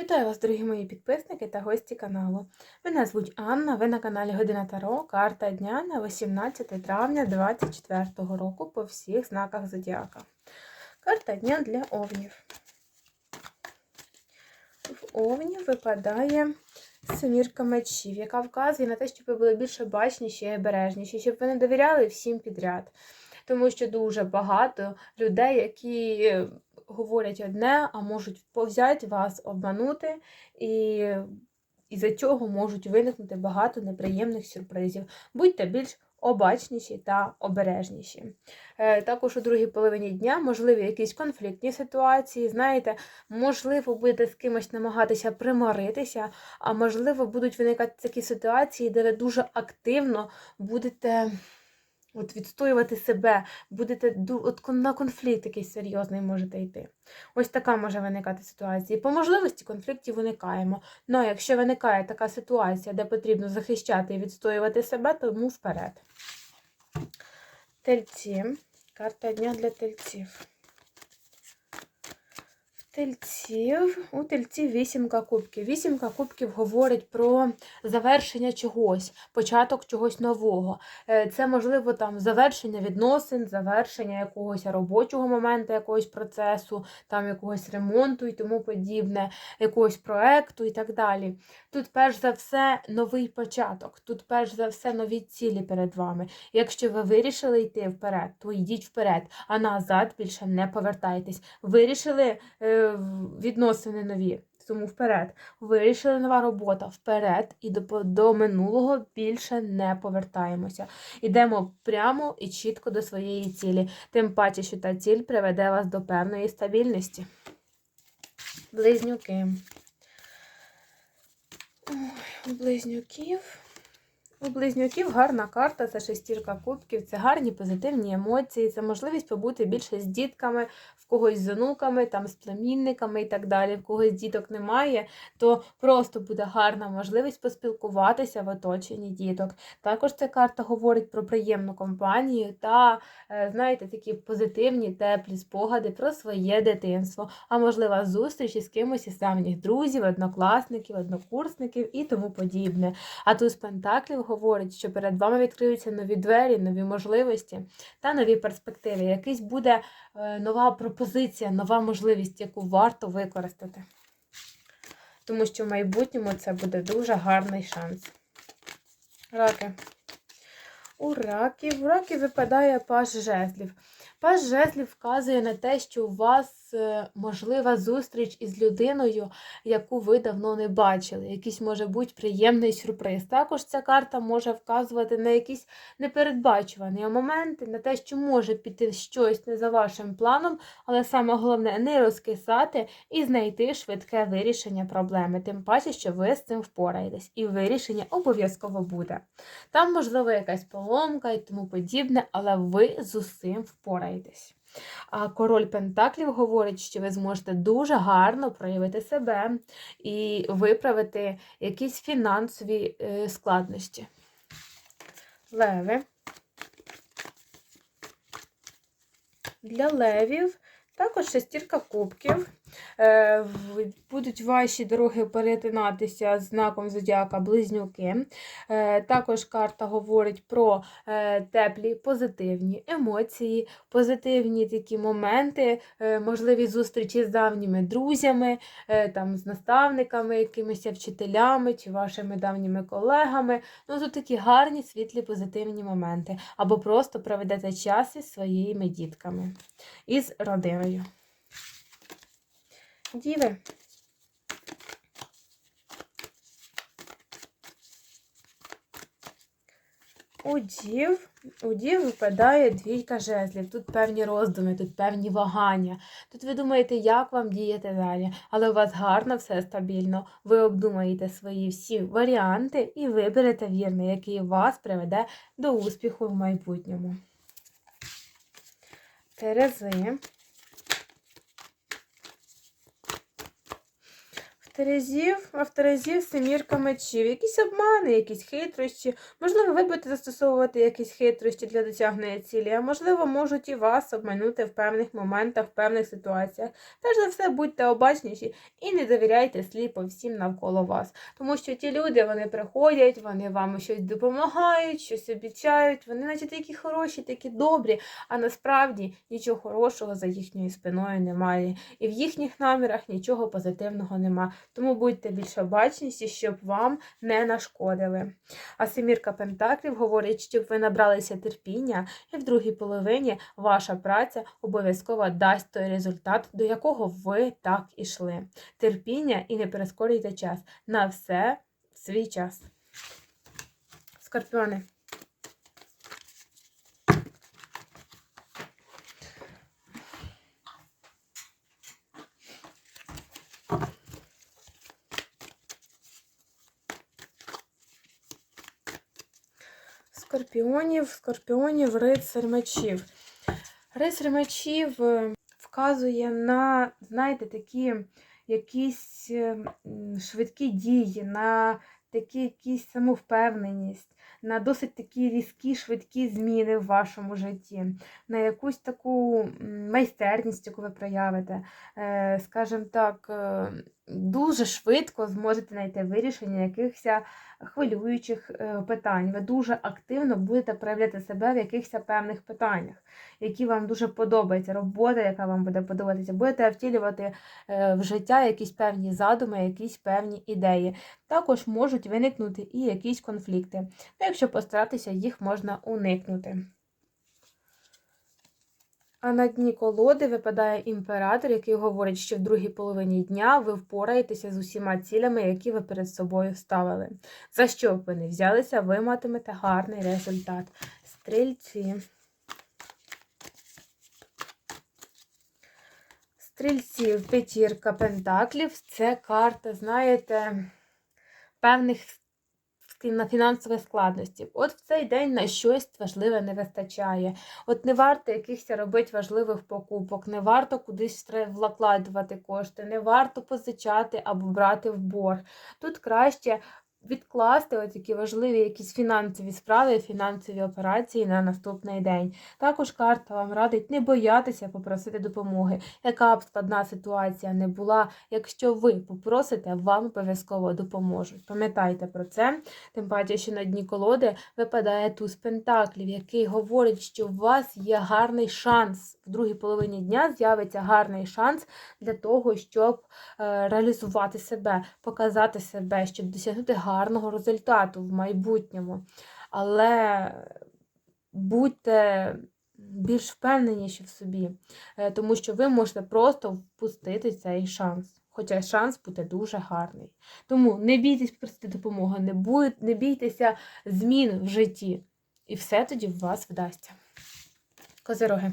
Вітаю вас, дорогі мої підписники та гості каналу. Мене звуть Анна, ви на каналі Година Таро, карта дня на 18 травня 2024 року по всіх знаках Зодіака. Карта дня для овнів. В овні випадає семірка мечів, яка вказує на те, щоб ви були більше бачніші і обережніші, щоб ви не довіряли всім підряд. Тому що дуже багато людей, які говорять одне, а можуть повзяти вас обманути, і із-за цього можуть виникнути багато неприємних сюрпризів. Будьте більш обачніші та обережніші. Е, Також у другій половині дня можливі якісь конфліктні ситуації. Знаєте, можливо, будете з кимось намагатися примиритися, а можливо, будуть виникати такі ситуації, де ви дуже активно будете. От відстоювати себе, будете от на конфлікт якийсь серйозний можете йти. Ось така може виникати ситуація. І По можливості конфліктів уникаємо. Ну, якщо виникає така ситуація, де потрібно захищати і відстоювати себе, тому вперед. Тельці. Карта дня для тельців. Тельців, у тельців вісімка кубків. Вісімка кубків говорить про завершення чогось, початок чогось нового. Е, Це, можливо, там завершення відносин, завершення якогось робочого моменту, якогось процесу, там якогось ремонту і тому подібне, якогось проекту і так далі. Тут, перш за все, новий початок. Тут, перш за все, нові цілі перед вами. Якщо ви вирішили йти вперед, то йдіть вперед, а назад більше не повертайтесь. Вирішили е, відносини нові. Тому вперед. Вирішили нова робота вперед і до, до минулого більше не повертаємося. Йдемо прямо і чітко до своєї цілі. Тим паче, що та ціль приведе вас до певної стабільності. Близнюки. Ой, у близнюків. У близнюків гарна карта, це шестірка кубків, це гарні позитивні емоції, це можливість побути більше з дітками, когось з онуками, там з племінниками і так далі. В когось діток немає, то просто буде гарна можливість поспілкуватися в оточенні діток. Також ця карта говорить про приємну компанію та, е, знаєте, такі позитивні, теплі спогади про своє дитинство, а можлива зустріч із кимось із давніх друзів, однокласників, однокурсників і тому подібне. А туз Пентаклів говорить, що перед вами відкриються нові двері, нові можливості та нові перспективи. Якийсь буде е, нова пропозиція, нова можливість, яку варто використати. Тому що в майбутньому це буде дуже гарний шанс. Раки. У раків. У раків випадає паж жезлів. Паж жезлів вказує на те, що у вас е, можлива зустріч із людиною, яку ви давно не бачили. Якийсь може бути приємний сюрприз. Також ця карта може вказувати на якісь непередбачувані моменти, на те, що може піти щось не за вашим планом, але саме головне не розкисати і знайти швидке вирішення проблеми. Тим паче, що ви з цим впораєтесь, і вирішення обов'язково буде. Там, можливо, якась поломка і тому подібне, але ви з усім впораєтесь. А король Пентаклів говорить, що ви зможете дуже гарно проявити себе і виправити якісь фінансові е, складнощі. Леви. Для левів також шестірка кубків. Е, Будуть ваші дороги перетинатися з знаком зодіака близнюки. Е, Також карта говорить про е, теплі позитивні емоції, позитивні такі моменти, можливі зустрічі з давніми друзями, там, з наставниками, якимись вчителями чи вашими давніми колегами. Ну, тут такі гарні, світлі, позитивні моменти. Або просто проведете час із своїми дітками, із родиною. Діви. У дів, у дів випадає двійка жезлів. Тут певні роздуми, тут певні вагання. Тут ви думаєте, як вам діяти далі. Але у вас гарно все стабільно. Ви обдумаєте свої всі варіанти і виберете вірний, який вас приведе до успіху в майбутньому. Терези. Терезів, а в семірка мечів. Якісь обмани, якісь хитрощі. Можливо, ви будете застосовувати якісь хитрощі для досягнення цілі, а можливо, можуть і вас обманути в певних моментах, в певних ситуаціях. Перш за все, будьте обачніші і не довіряйте сліпо всім навколо вас. Тому що ті люди вони приходять, вони вам щось допомагають, щось обіцяють, вони, наче такі хороші, такі добрі, а насправді нічого хорошого за їхньою спиною немає. І в їхніх намірах нічого позитивного нема. Тому будьте більш обачніші, щоб вам не нашкодили. А Семірка Пентаклів говорить, щоб ви набралися терпіння, і в другій половині ваша праця обов'язково дасть той результат, до якого ви так ішли. Терпіння і не перескорюйте час. На все свій час. Скорпіони. Скорпіонів, скорпіонів, рицар мечів. Рицар мечів е, вказує на, знаєте, такі якісь е, швидкі дії, на такі якісь самовпевненість, на досить такі різкі, швидкі зміни в вашому житті, на якусь таку майстерність, яку ви проявите. Е, Скажімо так, дуже швидко зможете знайти вирішення якихось хвилюючих е, питань. Ви дуже активно будете проявляти себе в якихось певних питаннях, які вам дуже подобаються, робота, яка вам буде подобатися, будете втілювати е, в життя якісь певні задуми, якісь певні ідеї. Також можуть виникнути і якісь конфлікти. Ну, якщо постаратися, їх можна уникнути. А на дні колоди випадає імператор, який говорить, що в другій половині дня ви впораєтеся з усіма цілями, які ви перед собою ставили. За що б ви не взялися, ви матимете гарний результат. Стрільці. Стрільців, п'ятірка пентаклів це карта, знаєте, певних на фінансових складності. От в цей день на щось важливе не вистачає. От не варто якихось робити важливих покупок, не варто кудись влакладувати кошти, не варто позичати або брати в борг. Тут краще відкласти от такі важливі якісь фінансові справи, фінансові операції на наступний день. Також карта вам радить не боятися попросити допомоги. Яка б складна ситуація не була, якщо ви попросите, вам обов'язково допоможуть. Пам'ятайте про це. Тим паче, що на дні колоди випадає туз пентаклів, який говорить, що у вас є гарний шанс. В другій половині дня з'явиться гарний шанс для того, щоб е, реалізувати себе, показати себе, щоб досягнути гарного результату в майбутньому. Але будьте більш впевненіші в собі, е, тому що ви можете просто впустити цей шанс. Хоча шанс буде дуже гарний. Тому не бійтесь просити допомоги, не, будь, не бійтеся змін в житті. І все тоді в вас вдасться. Козироги.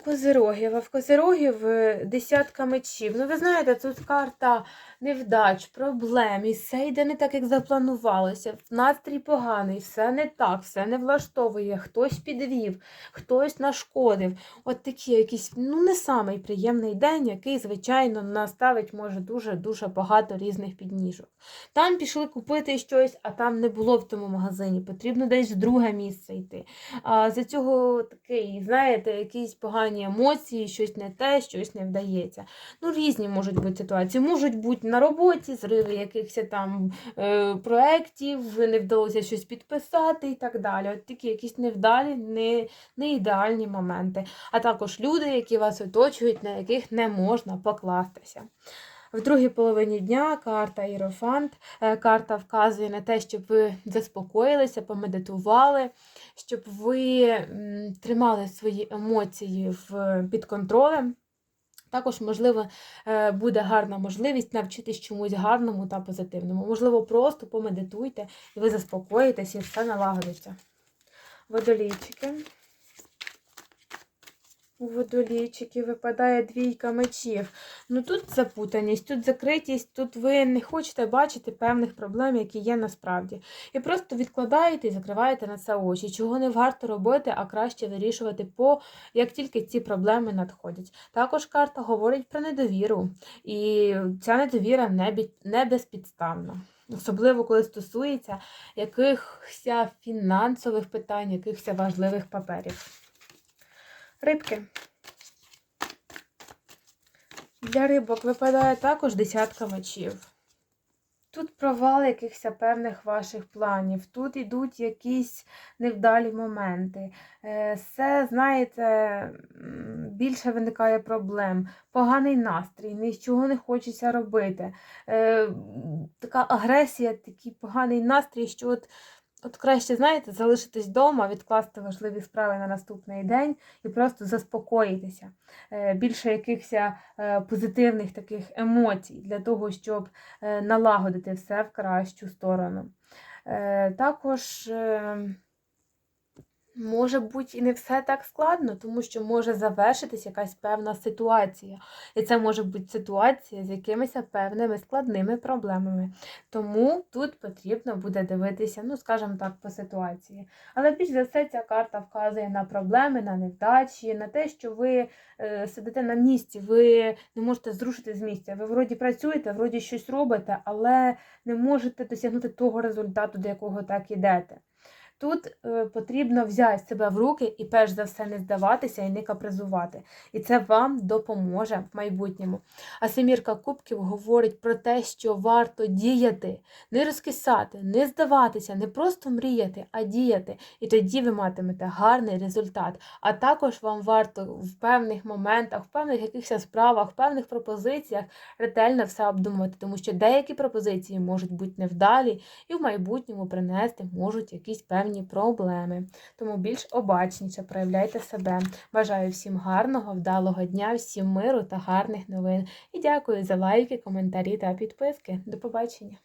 Козирогів, а в Козирогів десятка мечів. Ну, ви знаєте, тут карта невдач, проблем, і все йде не так, як запланувалося. Настрій поганий, все не так, все не влаштовує, хтось підвів, хтось нашкодив. От такий якийсь, ну, не самий приємний день, який, звичайно, наставить може дуже-дуже багато різних підніжок. Там пішли купити щось, а там не було в тому магазині. Потрібно десь в друге місце йти. А за цього такий, знаєте, якісь погані емоції, щось не те, щось не вдається. Ну, різні можуть бути ситуації. Можуть бути на роботі, зриви якихось там е, проєктів, не вдалося щось підписати і так далі. От такі якісь невдалі, не, не ідеальні моменти. А також люди, які вас оточують, на яких не можна покластися. В другій половині дня карта Іерофант. Е, Карта вказує на те, щоб ви заспокоїлися, помедитували, щоб ви тримали свої емоції під контролем. Також, можливо, е, буде гарна можливість навчитись чомусь гарному та позитивному. Можливо, просто помедитуйте, і ви заспокоїтесь, і все налагодиться. Водолійчики. У водолійчиків випадає двійка мечів. Ну тут запутаність, тут закритість, тут ви не хочете бачити певних проблем, які є насправді. І просто відкладаєте і закриваєте на це очі. Чого не варто робити, а краще вирішувати по як тільки ці проблеми надходять. Також карта говорить про недовіру, і ця недовіра не, безпідставна. Особливо, коли стосується якихось фінансових питань, якихось важливих паперів. Рибки. Для рибок випадає також десятка мечів. Тут провал якихось певних ваших планів, тут йдуть якісь невдалі моменти. Все, знаєте, більше виникає проблем. Поганий настрій, нічого не хочеться робити. Е, Така агресія, такий поганий настрій, що от, от краще, знаєте, залишитись вдома, відкласти важливі справи на наступний день і просто заспокоїтися. Е, Більше якихось е, позитивних таких емоцій для того, щоб е, налагодити все в кращу сторону. Також може бути і не все так складно, тому що може завершитись якась певна ситуація. І це може бути ситуація з якимись певними складними проблемами. Тому тут потрібно буде дивитися, ну, скажімо так, по ситуації. Але більш за все ця карта вказує на проблеми, на невдачі, на те, що ви е, сидите на місці, ви не можете зрушити з місця. Ви вроді працюєте, вроді щось робите, але не можете досягнути того результату, до якого так ідете. Тут е, потрібно взяти себе в руки і перш за все не здаватися і не капризувати. І це вам допоможе в майбутньому. А семірка кубків говорить про те, що варто діяти, не розкисати, не здаватися, не просто мріяти, а діяти. І тоді ви матимете гарний результат. А також вам варто в певних моментах, в певних якихось справах, в певних пропозиціях ретельно все обдумувати, тому що деякі пропозиції можуть бути невдалі і в майбутньому принести можуть якісь певні проблеми. Тому більш обачніше проявляйте себе. Бажаю всім гарного, вдалого дня, всім миру та гарних новин. І дякую за лайки, коментарі та підписки. До побачення!